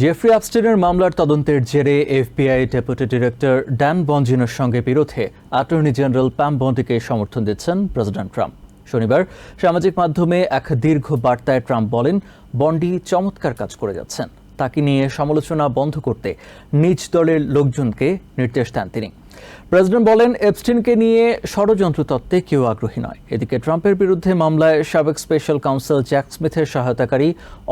Jeffrey আপস্টেনের মামলার তদন্তের জেরে এফবিআই ডেপুটি ডিরেক্টর ড্যান বঞ্জিনের সঙ্গে বিরোধে অ্যাটর্নি জেনারেল প্যাম বন্ডিকে সমর্থন দিচ্ছেন প্রেসিডেন্ট ট্রাম্প শনিবার সামাজিক মাধ্যমে এক দীর্ঘ বার্তায় ট্রাম্প বলেন বন্ডি চমৎকার কাজ করে যাচ্ছেন। তাকে নিয়ে সমালোচনা বন্ধ করতে নিজ দলের লোকজনকে নির্দেশ দেন তিনি। প্রেসিডেন্ট বলেন, এপস্টিনকে নিয়ে ষড়যন্ত্র তত্ত্বে কেউ আগ্রহী নয়। এদিকে ট্রাম্পের বিরুদ্ধে মামলায় সাবেক স্পেশাল কাউন্সিল জ্যাক স্মিথের সহায়তাকারী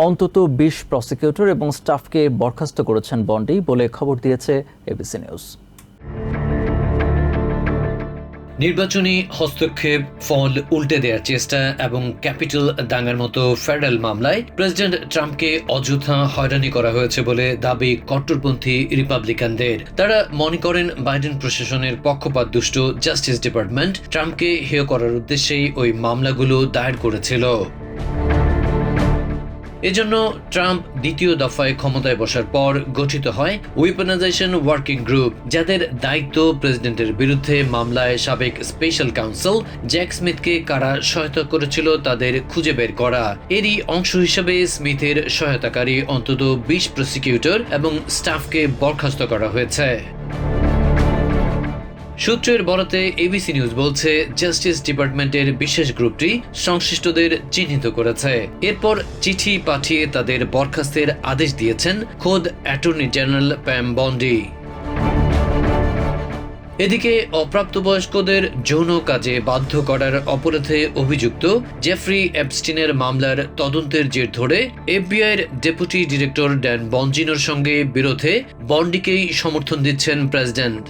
অন্তত বিশ প্রসিকিউটর এবং স্টাফকে বরখাস্ত করেছেন বন্ডি বলে খবর দিয়েছে এবিসি নিউজ। নির্বাচনী হস্তক্ষেপ ফল উল্টে দেওয়ার চেষ্টা এবং ক্যাপিটাল দাঙ্গার মতো ফেডারেল মামলায় প্রেসিডেন্ট ট্রাম্পকে অযথা হয়রানি করা হয়েছে বলে দাবি কট্টরপন্থী রিপাবলিকানদের। তারা মনে করেন বাইডেন প্রশাসনের পক্ষপাত দুষ্ট জাস্টিস ডিপার্টমেন্ট ট্রাম্পকে হেয় করার উদ্দেশ্যেই ওই মামলাগুলো দায়ের করেছিল। এজন্য ট্রাম্প দ্বিতীয় দফায় ক্ষমতায় বসার পর গঠিত হয় উইপনাইজেশন ওয়ার্কিং গ্রুপ যাদের দায়িত্ব প্রেসিডেন্টের বিরুদ্ধে মামলায় সাবেক স্পেশাল কাউন্সিল জ্যাক স্মিথকে কারা সহায়তা করেছিল তাদের খুঁজে বের করা। এরই অংশ হিসেবে স্মিথের সহায়তাকারী অন্তত বিশ প্রসিকিউটর এবং স্টাফকে বরখাস্ত করা হয়েছে। সূত্রের বরাতে এবিসি নিউজ বলছে জাস্টিস ডিপার্টমেন্টের বিশেষ গ্রুপটি সংশ্লিষ্টদের চিহ্নিত করেছে। এরপর চিঠি পাঠিয়ে তাদের বরখাস্তের আদেশ দিয়েছেন খোদ অ্যাটর্নি জেনারেল প্যাম বন্ডি এদিকে অপ্রাপ্তবয়স্কদের যৌন কাজে বাধ্য করার অপরাধে অভিযুক্ত জেফ্রি অ্যাপস্টিনের মামলার তদন্তের জের ধরে এফবিআইয়ের ডেপুটি ডিরেক্টর ড্যান বঞ্জিনোর সঙ্গে বিরোধে বন্ডিকেই সমর্থন দিচ্ছেন প্রেসিডেন্ট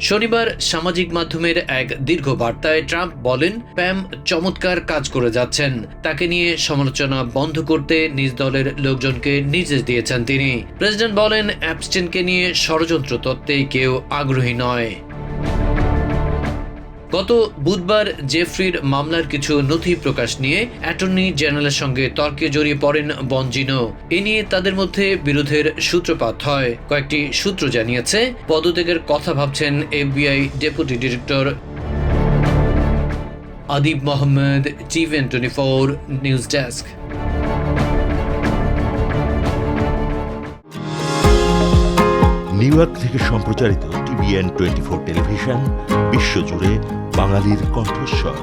শনিবার সামাজিক মাধ্যমের এক দীর্ঘ বার্তায় ট্রাম্প বলেন, প্যাম চমৎকার কাজ করে যাচ্ছেন। তাকে নিয়ে সমালোচনা বন্ধ করতে নিজ দলের লোকজনকে নির্দেশ দিয়েছেন তিনি। প্রেসিডেন্ট বলেন অ্যাপস্টেনকে নিয়ে ষড়যন্ত্র তত্ত্বে কেউ আগ্রহী নয়। গত বুধবার জেফ্রির মামলার কিছু নথি প্রকাশ নিয়ে অ্যাটর্নি জেনারেলের সঙ্গে তর্কে জড়িয়ে পড়েন বঞ্জিনো এ নিয়ে তাদের মধ্যে বিরোধের সূত্রপাত হয়। কয়েকটি সূত্র জানিয়েছে, পদত্যাগের কথা ভাবছেন FBI deputy director Adib Mohammad টিভেন twenty four, news desk. New York থেকে সম্প্রচারিত টিভিএন টোয়েন্টি ফোর টেলিভিশন বিশ্বজুড়ে বাঙালির কণ্ঠস্বর।